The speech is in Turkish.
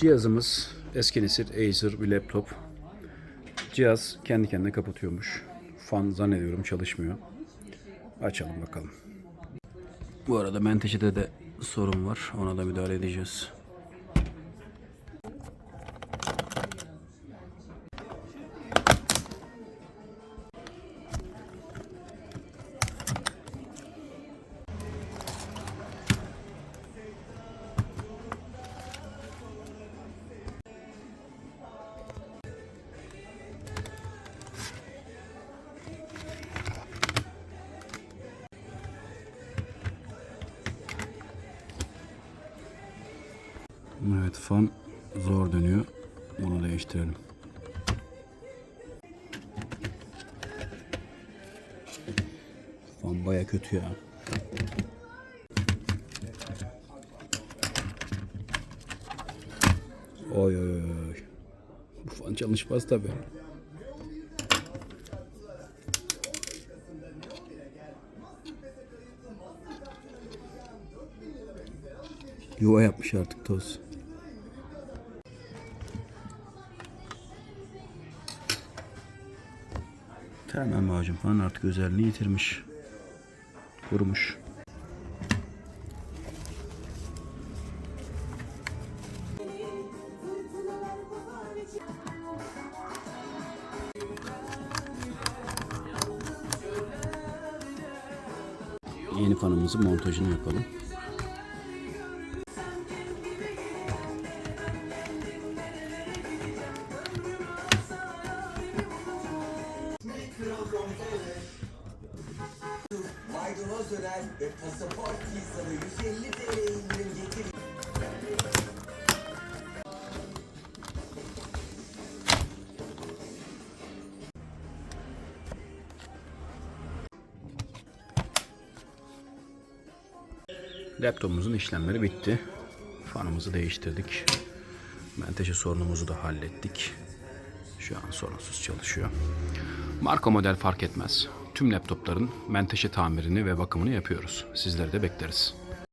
Cihazımız eski nesil Acer bir laptop. Cihaz kendi kendine kapatıyormuş. Fan zannediyorum çalışmıyor. Açalım bakalım. Bu arada menteşede de sorun var. Ona da müdahale edeceğiz. Evet fan zor dönüyor. Bunu değiştirelim. Fan baya kötü ya. Oy oy oy. Bu fan çalışmaz tabi. Yuva yapmış artık toz. Termal macun falan artık özelliğini yitirmiş. Kurumuş. Yeni fanımızın montajını yapalım. Maydanoz döner ve pasaport pizzanı 150 TL indirim getir. Laptopumuzun işlemleri bitti. Fanımızı değiştirdik. Menteşe sorunumuzu da hallettik. Şu an sorunsuz çalışıyor. Marka model fark etmez. Tüm laptopların menteşe tamirini ve bakımını yapıyoruz. Sizleri de bekleriz.